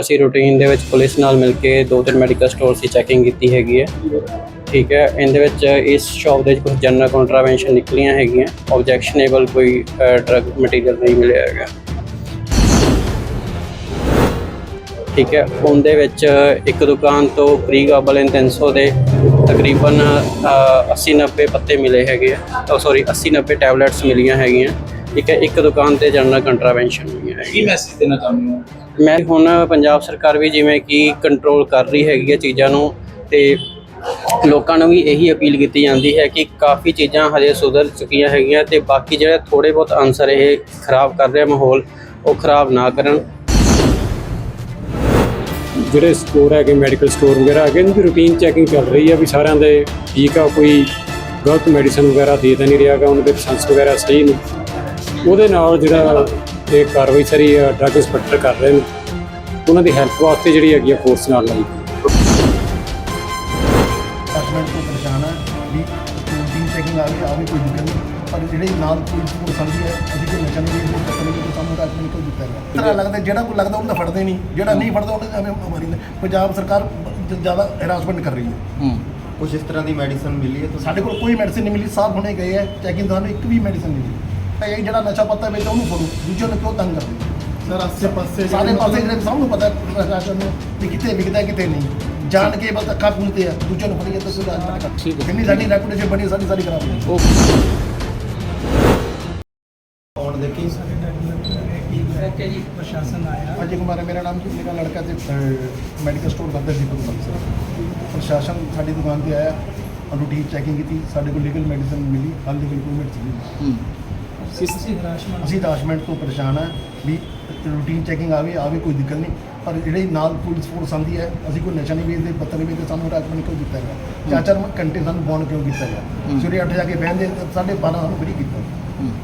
ਅਸੀਂ ਰੂਟੀਨ ਦੇ ਵਿੱਚ ਪੁਲਿਸ ਨਾਲ ਮਿਲ ਕੇ ਦੋ ਤਿੰਨ ਮੈਡੀਕਲ ਸਟੋਰਸ ਦੀ ਚੈਕਿੰਗ ਕੀਤੀ ਹੈਗੀ ਹੈ। ਠੀਕ ਹੈ, ਇਹਦੇ ਵਿੱਚ ਇਸ ਸ਼ਾਪ ਦੇ ਵਿੱਚ ਕੁਝ ਜਨਰਲ ਕੰਟਰਾਵੈਂਸ਼ਨ ਨਿਕਲੀਆਂ ਹੈਗੀਆਂ। ਆਬਜੈਕਸ਼ਨੇਬਲ ਕੋਈ ਡਰਗ ਮਟੀਰੀਅਲ ਨਹੀਂ ਮਿਲਿਆ ਹੈਗਾ। ਠੀਕ ਹੈ, ਉਹਦੇ ਵਿੱਚ ਇੱਕ ਦੁਕਾਨ ਤੋਂ ਪ੍ਰੀਗਾਬਲਿਨ 300 ਦੇ ਤਕਰੀਬਨ 80 90 ਪੱਤੇ ਮਿਲੇ ਹੈਗੇ ਆ। ਸੌਰੀ 80 90 ਟੈਬਲੇਟਸ ਮਿਲੀਆਂ ਹੈਗੀਆਂ। ਹੈ ਇੱਕ ਦੁਕਾਨ ਤੇ ਜਨਰਲ ਕੰਟਰਾਵੈਂਸ਼ਨ ਹੋਈਆਂ ਹੈਗੀਆਂ ਕੀ ਮੈਸੇਜ ਦੇਣਾ ਚਾਹੁੰਦੇ ਹੋ? ਮੈਂ ਹੁਣ ਪੰਜਾਬ ਸਰਕਾਰ ਵੀ ਜਿਵੇਂ ਕਿ ਕੰਟਰੋਲ ਕਰ ਰਹੀ ਹੈਗੀ ਹੈ ਚੀਜ਼ਾਂ ਨੂੰ ਤੇ ਲੋਕਾਂ ਨੂੰ ਵੀ ਇਹੀ ਅਪੀਲ ਕੀਤੀ ਜਾਂਦੀ ਹੈ ਕਿ ਕਾਫੀ ਚੀਜ਼ਾਂ ਹਜੇ ਸੁਧਰ ਚੁੱਕੀਆਂ ਹੈਗੀਆਂ ਤੇ ਬਾਕੀ ਜਿਹੜੇ ਥੋੜੇ ਬਹੁਤ ਅਨਸਰ ਇਹ ਖਰਾਬ ਕਰ ਰਿਹਾ ਮਾਹੌਲ ਉਹ ਖਰਾਬ ਨਾ ਕਰਨ। ਜਿਹੜੇ ਸਟੋਰ ਹੈਗੇ ਮੈਡੀਕਲ ਸਟੋਰ ਵਗੈਰਾ ਹੈਗੇ ਇਹਨਾਂ ਦੀ ਰੂਟੀਨ ਚੈਕਿੰਗ ਚੱਲ ਰਹੀ ਹੈ ਵੀ ਸਾਰਿਆਂ ਦੇ ਠੀਕ ਆ ਕੋਈ ਗਲਤ ਮੈਡੀਸਨ ਵਗੈਰਾ ਦੇ ਤਾਂ ਨਹੀਂ ਰਿਹਾਗਾ ਉਹਨਾਂ ਦੇ ਲਾਇਸੈਂਸ ਵਗੈਰਾ ਸਹੀ ਨੇ ਉਹਦੇ ਨਾਲ ਜਿਹੜਾ ਇਹ ਕਾਰਵਾਈ ਸਾਰੀ ਡਰੱਗ ਇੰਸਪੈਕਟਰ ਕਰ ਰਹੇ ਨੇ। ਉਹਨਾਂ ਦੀ ਹੈਲਪ ਵਾਸਤੇ ਜਿਹੜੀ ਹੈਗੀ ਆ ਫੋਰਸ ਨਾਲ ਲਾਈ। ਡਿਪਾਰਟਮੈਂਟ ਤੋਂ ਪਰੇਸ਼ਾਨ ਹੈ ਵੀ ਰੂਟੀਨ ਚੈਕਿੰਗ ਆ ਗਈ ਆ ਵੀ ਕੋਈ ਦਿੱਕਤ ਨਹੀਂ। ਪਰ ਜਿਹੜੇ ਨਾਲ ਹੈ ਅਸੀਂ ਕੋਈ ਨਸ਼ਾ ਨਹੀਂ ਸਾਨੂੰ ਕੋਈ ਲੱਗਦਾ ਜਿਹੜਾ ਕੋਈ ਲੱਗਦਾ ਉਹਨੂੰ ਤਾਂ ਫੜਦੇ ਨਹੀਂ। ਜਿਹੜਾ ਨਹੀਂ ਫੜਦਾ ਉਹਨੂੰ ਐਵੇਂ ਮਾਰੀ ਜਾਂਦੇ। ਪੰਜਾਬ ਸਰਕਾਰ ਜ਼ਿਆਦਾ ਹਰਾਸਮੈਂਟ ਕਰ ਰਹੀ ਹੈ। ਹੂੰ। ਕੁਝ ਇਸ ਤਰ੍ਹਾਂ ਦੀ ਮੈਡੀਸਨ ਮਿਲੀ ਹੈ ਸਾਡੇ ਕੋਲ ਕੋਈ ਮੈਡੀਸਿਨ ਨਹੀਂ ਮਿਲੀ ਸਾਫ਼ ਹੁਣੇ ਗਏ ਹੈ ਚੈਕਿੰਗ ਦੌਰਾਨ ਇੱਕ ਵੀ ਮੈਡੀਸਿਨ ਨਹੀਂ ਮਿਲੀ। ਤਾਂ ਇਹ ਜਿਹੜਾ ਨਸ਼ਾ ਪੱਤਾ ਵੇਚਦਾ ਉਹਨੂੰ ਫੜੋ ਦੂਜੇ ਨੂੰ ਕਿਉਂ ਤੰਗ ਕਰਦੇ? ਸਰ ਆਸੇ ਪਾਸੇ ਸਾਰੇ ਪਾਸੇ ਜਿਹੜੇ ਸਭ ਨੂੰ ਪਤਾ ਹੈ ਪ੍ਰਸ਼ਾਸਨ ਨੂੰ ਵੀ ਕਿੱਥੇ ਵਿਕਦਾ ਕਿਤੇ ਨਹੀਂ। ਜਾਣ ਕੇ ਬਸ ਅੱਖਾਂ ਪੂੰਝਦੇ ਆ ਦੂਜੇ ਨੂੰ ਫੜੀਏ ਤਾਂ ਰਾਜ ਕਰ ਠੀਕ ਹੈ। ਕਿੰਨੀ ਸਾਡੀ ਰੈਪੂਟੇਸ਼ਨ ਬਣੀ ਸਾਡੀ ਸਾਰੀ ਖਰਾਬ ਹੋਈ ਉਹ ਕੌਣ ਦੇਖੀ? ਜੀ। ਪ੍ਰਸ਼ਾਸਨ ਆਇਆ। ਅਜੇ ਕੁਮਾਰ ਹੈ ਮੇਰਾ ਨਾਮ ਜੀ ਮੇਰਾ ਲੜਕਾ ਤੇ ਮੈਡੀਕਲ ਸਟੋਰ ਕਰਦਾ ਦੀਪਕ ਕੁਮਾਰ ਸਰ ਪ੍ਰਸ਼ਾਸਨ ਸਾਡੀ ਦੁਕਾਨ ਤੇ ਆਇਆ ਰੂਟੀਨ ਚੈਕਿੰਗ ਕੀਤੀ ਸਾਡੇ ਕੋਲ ਲੀਗਲ ਮੈਡੀਸਨ ਮਿਲੀ ਅਨਲੀਗਲ ਕੋਈ ਮੈਡੀਸਨ ਨਹੀਂ ਹੂੰ। ਅਸੀਂ ਹਰਾਸਮੈਂਟ ਤੋਂ ਪਰੇਸ਼ਾਨ ਹੈ ਵੀ ਰੂਟੀਨ ਚੈਕਿੰਗ ਆਵੇ ਆਵੇ ਕੋਈ ਦਿੱਕਤ ਨਹੀਂ। ਪਰ ਜਿਹੜੇ ਨਾਲ ਪੁਲਿਸ ਫੋਰਸ ਆਉਂਦੀ ਹੈ ਅਸੀਂ ਕੋਈ ਨਸ਼ਾ ਨਹੀਂ ਵੇਚਦੇ ਪੱਤਰ ਨਹੀਂ ਵੇਚਦੇ ਸਾਨੂੰ ਹਰਾਸਮੈਂਟ ਕਿਉਂ ਕੀਤਾ ਗਿਆ। ਚਾਰ ਚਾਰ ਘੰਟੇ ਸਾਨੂੰ ਬੌਂਡ ਕਿਉਂ ਕੀਤਾ ਗਿਆ। ਸਵੇਰੇ 8 ਜਾ ਕੇ ਬਹਿੰਦੇ ਸਾਢੇ 12 ਸਾਨੂੰ ਫਰੀ ਕੀਤਾ।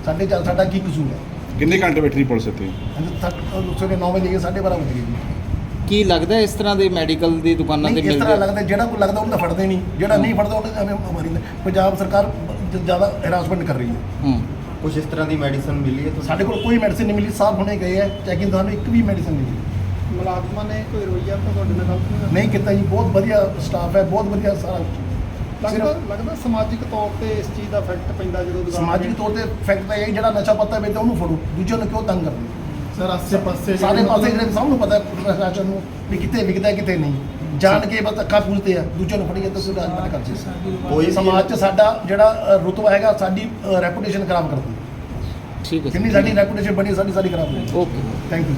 ਸਾਡੇ ਚਾਰ ਸਾਡਾ ਕੀ ਕਸੂਰ ਹੈ? ਕਿੰਨੇ ਘੰਟੇ ਬੈਠੀ ਪੁਲਿਸ ਇੱਥੇ? ਸਵੇਰੇ 9 ਵਜੇ ਗਏ ਸਾਢੇ 12 ਵਜੇ ਕੀ ਲੱਗਦਾ ਇਸ ਤਰ੍ਹਾਂ ਦੇ ਮੈਡੀਕਲ ਦੀ ਦੁਕਾਨਾਂ ਤੇ ਨਹੀਂ ਇਸ ਤਰ੍ਹਾਂ ਰਿਹਾ ਲੱਗਦਾ ਜਿਹੜਾ ਕੋਈ ਲੱਗਦਾ ਉਹਨੂੰ ਫੜਦੇ ਨਹੀਂ। ਜਿਹੜਾ ਨਹੀਂ ਫੜਦਾ ਉਹਨੂੰ ਜਾਂਦੇ। ਪੰਜਾਬ ਸਰਕਾਰ ਜ਼ਿਆਦਾ ਹਰਾਸਮੈਂਟ ਕਰ ਰਹੀ ਹੂੰ। ਕੁਝ ਇਸ ਤਰ੍ਹਾਂ ਦੀ ਮੈਡੀਸਨ ਮਿਲੀ ਹੈ ਸਾਡੇ ਕੋਲ ਕੋਈ ਮੈਡੀਸਿਨ ਨਹੀਂ ਮਿਲੀ ਸਾਫ਼ ਹੁਣੇ ਗਏ ਹੈ। ਚੈਕਿੰਗ ਦੌਰਾਨ ਇੱਕ ਵੀ ਮੈਡੀਸਿਨ ਨਹੀਂ ਮਿਲੀ। ਮੁਲਾਜ਼ਮਾਂ ਨੇ ਕੋਈ ਰੋਈਆ ਤਾਂ ਤੁਹਾਡੇ ਨਾਲ ਗਲਤ ਨਹੀਂ ਨਹੀਂ ਕੀਤਾ ਜੀ ਬਹੁਤ ਵਧੀਆ ਸਟਾਫ ਹੈ ਬਹੁਤ ਵਧੀਆ ਸਾਰਾ। ਲੱਗਦਾ ਲੱਗਦਾ ਸਮਾਜਿਕ ਤੌਰ ਤੇ ਇਸ ਚੀਜ਼ ਦਾ ਇਫੈਕਟ ਪੈਂਦਾ ਜਦੋਂ ਦੁਕਾਨ ਸਮਾਜਿਕ ਤੌਰ ਤੇ ਫੈਕਟ ਤਾਂ ਇਹ ਜਿਹੜਾ ਨਸ਼ਾ ਪੱਤਾ ਵੇਚਦਾ ਉਹਨੂੰ ਫੜੋ। ਦੂਜੇ ਨੂੰ ਕਿਉਂ ਤੰਗ ਕਰਦੇ ਸਰ ਆਸੇ ਪਾਸੇ ਸਾਰੇ ਪਾਸੇ ਜਿਹੜੇ ਸਭ ਨੂੰ ਪਤਾ ਹੈ ਪ੍ਰਸ਼ਾਸਨ ਨੂੰ ਵੀ ਕਿੱਥੇ ਵਿਕਦਾ ਕਿਤੇ ਨਹੀਂ। ਜਾਣ ਕੇ ਬਸ ਅੱਖਾਂ ਪੂੰਝਦੇ ਆ ਦੂਜੇ ਨੂੰ ਫੜੀਏ ਤਾਂ ਕੋਈ ਰਾਜਮਾਨ ਕਰਦੇ ਕੋਈ ਸਮਾਜ 'ਚ ਸਾਡਾ ਜਿਹੜਾ ਰੁਤਬਾ ਹੈਗਾ ਸਾਡੀ ਰੈਪੂਟੇਸ਼ਨ ਖਰਾਬ ਕਰਦੀ। ਠੀਕ ਹੈ ਜਿੰਨੀ ਸਾਡੀ ਰੈਪੂਟੇਸ਼ਨ ਬਣੀ ਸਾਡੀ ਸਾਰੀ ਖਰਾਬ ਹੋਈ ਓਕੇ। ਥੈਂਕ ਯੂ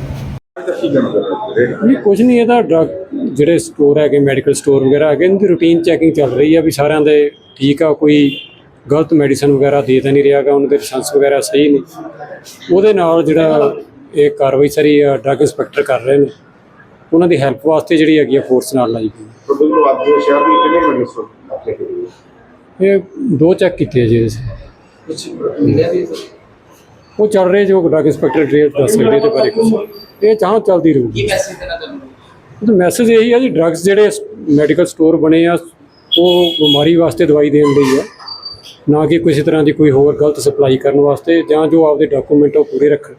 ਨਹੀਂ ਕੁਝ ਨਹੀਂ ਇਹਦਾ ਡਰੱਗ ਜਿਹੜੇ ਸਟੋਰ ਹੈਗੇ ਮੈਡੀਕਲ ਸਟੋਰ ਵਗੈਰਾ ਹੈਗੇ ਇਹਨਾਂ ਦੀ ਰੂਟੀਨ ਚੈਕਿੰਗ ਚੱਲ ਰਹੀ ਹੈ ਵੀ ਸਾਰਿਆਂ ਦੇ ਠੀਕ ਆ ਕੋਈ ਗਲਤ ਮੈਡੀਸਨ ਵਗੈਰਾ ਦੇ ਤਾਂ ਨਹੀਂ ਰਿਹਾਗਾ ਉਹਨਾਂ ਦੇ ਲਾਇਸੈਂਸ ਵਗੈਰਾ ਸਹੀ ਨੇ ਉਹਦੇ ਨਾਲ ਜਿਹੜਾ ਇਹ ਕਾਰਵਾਈ ਸਾਰੀ ਡਰੱਗ ਇੰਸਪੈਕਟਰ ਕਰ ਰਹੇ ਨੇ। ਉਹਨਾਂ ਦੀ ਹੈਲਪ ਵਾਸਤੇ ਜਿਹੜੀ ਹੈਗੀ ਆ ਫੋਰਸ ਨਾਲ ਲਾਈ ਗਈ। ਟੋਟਲ ਨੂੰ ਅੱਜ ਸ਼ਹਿਰ ਦੀ ਕਿੰਨੇ ਮੈਡੀਸਨ ਇਹ ਦੋ ਚੈੱਕ ਕੀਤੇ ਆ ਜੀ। ਕੁਝ ਮਿਲਿਆ ਵੀ ਉਹ ਚੱਲ ਰਹੇ ਜੋ ਡਰੱਗ ਇੰਸਪੈਕਟਰ ਡਿਟੇਲ ਦੱਸ ਸਕਦੇ ਇਹਦੇ ਬਾਰੇ ਕੁਝ ਇਹ ਚਾਹ ਚੱਲਦੀ ਰਹੂਗੀ। ਕੀ ਮੈਸੇਜ ਦੇਣਾ ਉਹਦਾ ਮੈਸੇਜ ਇਹੀ ਆ ਜੀ ਡਰੱਗਸ ਜਿਹੜੇ ਮੈਡੀਕਲ ਸਟੋਰ ਬਣੇ ਆ ਉਹ ਬਿਮਾਰੀ ਵਾਸਤੇ ਦਵਾਈ ਦੇਣ ਲਈ ਆ। ਨਾ ਕਿ ਕਿਸੇ ਤਰ੍ਹਾਂ ਦੀ ਕੋਈ ਹੋਰ ਗਲਤ ਸਪਲਾਈ ਕਰਨ ਵਾਸਤੇ ਜਾਂ ਜੋ ਆਪਦੇ ਡਾਕੂਮੈਂਟ ਉਹ ਪੂਰੇ ਰੱਖਣ।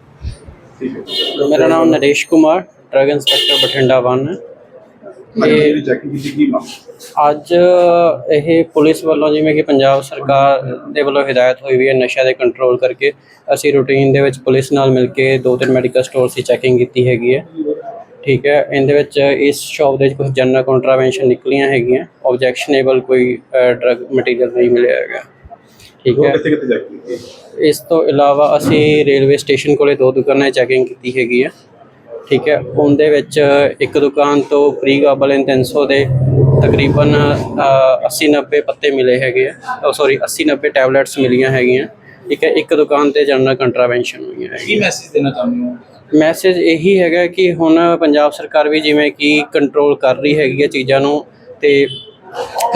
ਮੇਰਾ ਨਾਮ ਨਰੇਸ਼ ਕੁਮਾਰ ਡਰਗ ਇੰਸਪੈਕਟਰ ਬਠਿੰਡਾ 1 ਹੈ ਮਾਮਲਾ ਅੱਜ ਇਹ ਪੁਲਿਸ ਵੱਲੋਂ ਜਿਵੇਂ ਕਿ ਪੰਜਾਬ ਸਰਕਾਰ ਦੇ ਵੱਲੋਂ ਹਦਾਇਤ ਹੋਈ ਵੀ ਹੈ ਨਸ਼ਾ ਦੇ ਕੰਟਰੋਲ ਕਰਕੇ ਅਸੀਂ ਰੂਟੀਨ ਦੇ ਵਿੱਚ ਪੁਲਿਸ ਨਾਲ ਮਿਲ ਕੇ ਦੋ ਤਿੰਨ ਮੈਡੀਕਲ ਸਟੋਰਸ ਦੀ ਚੈਕਿੰਗ ਕੀਤੀ ਹੈਗੀ ਹੈ। ਠੀਕ ਹੈ ਇਹਦੇ ਵਿੱਚ ਇਸ ਸ਼ਾਪ ਦੇ ਵਿੱਚ ਕੁਝ ਜਨਰਲ ਕੰਟਰਾਵੈਂਸ਼ਨ ਨਿਕਲੀਆਂ ਹੈਗੀਆਂ ਆਬਜੈਕਸ਼ਨੇਬਲ ਕੋਈ ਡਰਗ ਮਟੀਰੀਅਲ ਨਹੀਂ ਮਿਲਿਆ ਹੈਗਾ। ਠੀਕ ਹੈ। ਕਿੱਥੇ ਕਿੱਥੇ ਚੈੱਕ ਕੀਤੀ ਇਸ ਤੋਂ ਇਲਾਵਾ ਅਸੀਂ ਰੇਲਵੇ ਸਟੇਸ਼ਨ ਕੋਲੇ ਦੋ ਦੁਕਾਨਾਂ ਚੈਕਿੰਗ ਕੀਤੀ ਹੈਗੀ ਹੈ ਠੀਕ ਹੈ ਉਹਦੇ ਵਿੱਚ ਇੱਕ ਦੁਕਾਨ ਤੋਂ ਪ੍ਰੀਗਾਬਲਿਨ 300 ਦੇ ਤਕਰੀਬਨ 80 90 ਪੱਤੇ ਮਿਲੇ ਹੈਗੇ ਆ। ਸੌਰੀ 80 90 ਟੈਬਲੇਟਸ ਮਿਲੀਆਂ ਹੈਗੀਆਂ। ਠੀਕ ਹੈ ਇੱਕ ਦੁਕਾਨ ਤੇ ਜਨਰਲ ਕੰਟਰਾਵੈਂਸ਼ਨ ਹੋਈਆਂ ਹੈਗੀਆਂ। ਕੀ ਮੈਸੇਜ ਦੇਣਾ ਚਾਹੁੰਦੇ ਹੋ? ਮੈਸੇਜ ਇਹੀ ਹੈਗਾ ਕਿ ਹੁਣ ਪੰਜਾਬ ਸਰਕਾਰ ਵੀ ਜਿਵੇਂ ਕਿ ਕੰਟਰੋਲ ਕਰ ਰਹੀ ਹੈਗੀ ਹੈ ਚੀਜ਼ਾਂ ਨੂੰ ਤੇ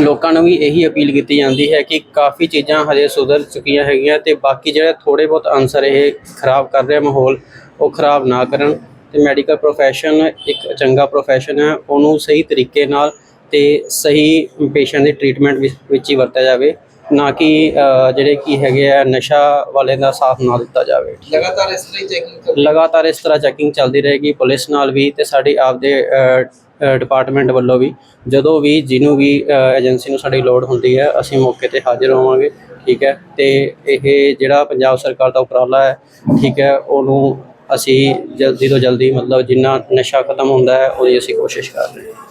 ਲੋਕਾਂ ਨੂੰ ਵੀ ਇਹੀ ਅਪੀਲ ਕੀਤੀ ਜਾਂਦੀ ਹੈ ਕਿ ਕਾਫੀ ਚੀਜ਼ਾਂ ਹਜੇ ਸੁਧਰ ਚੁੱਕੀਆਂ ਹੈਗੀਆਂ ਤੇ ਬਾਕੀ ਜਿਹੜੇ ਥੋੜੇ ਬਹੁਤ ਅਨਸਰ ਇਹ ਖਰਾਬ ਕਰ ਰਿਹਾ ਮਾਹੌਲ ਉਹ ਖਰਾਬ ਨਾ ਕਰਨ ਤੇ ਮੈਡੀਕਲ ਪ੍ਰੋਫੈਸ਼ਨ ਇੱਕ ਚੰਗਾ ਪ੍ਰੋਫੈਸ਼ਨ ਹੈ ਉਹਨੂੰ ਸਹੀ ਤਰੀਕੇ ਨਾਲ ਤੇ ਸਹੀ ਪੇਸ਼ੈਂਟ ਦੇ ਟ੍ਰੀਟਮੈਂਟ ਵਿੱਚ ਹੀ ਵਰਤਿਆ ਜਾਵੇ ਨਾ ਕਿ ਜਿਹੜੇ ਕੀ ਹੈਗੇ ਆ ਨਸ਼ਾ ਵਾਲੇ ਦਾ ਸਾਥ ਨਾ ਦਿੱਤਾ ਜਾਵੇ। ਲਗਾਤਾਰ ਇਸ ਤਰ੍ਹਾਂ ਚੈਕਿੰਗ ਲਗਾਤਾਰ ਇਸ ਤਰ੍ਹਾਂ ਚੈਕਿੰਗ ਚੱਲਦੀ ਰਹੇਗੀ ਪੁਲਿਸ ਨਾਲ ਵੀ ਤੇ ਸਾਡੀ ਆਪਦੇ ਡਿਪਾਰਟਮੈਂਟ ਵੱਲੋਂ ਵੀ, ਜਦੋਂ ਵੀ ਜਿਹਨੂੰ ਵੀ ਏਜੰਸੀ ਨੂੰ ਸਾਡੀ ਲੋੜ ਹੁੰਦੀ ਹੈ, ਅਸੀਂ ਮੌਕੇ ਤੇ ਹਾਜ਼ਰ ਹੋਵਾਂਗੇ, ਠੀਕ ਹੈ? ਤੇ ਇਹ ਜਿਹੜਾ ਪੰਜਾਬ ਸਰਕਾਰ ਦਾ ਉਪਰਾਲਾ ਹੈ, ਠੀਕ ਹੈ, ਉਹਨੂੰ ਅਸੀਂ ਜਲਦੀ ਤੋਂ ਜਲਦੀ ਮਤਲਬ ਜਿੰਨਾ ਨਸ਼ਾ ਖਤਮ ਹੁੰਦਾ ਹੈ, ਉਹਦੀ ਅਸੀਂ ਕੋਸ਼ਿਸ਼ ਕਰ ਰਹੇ ਹਾਂ।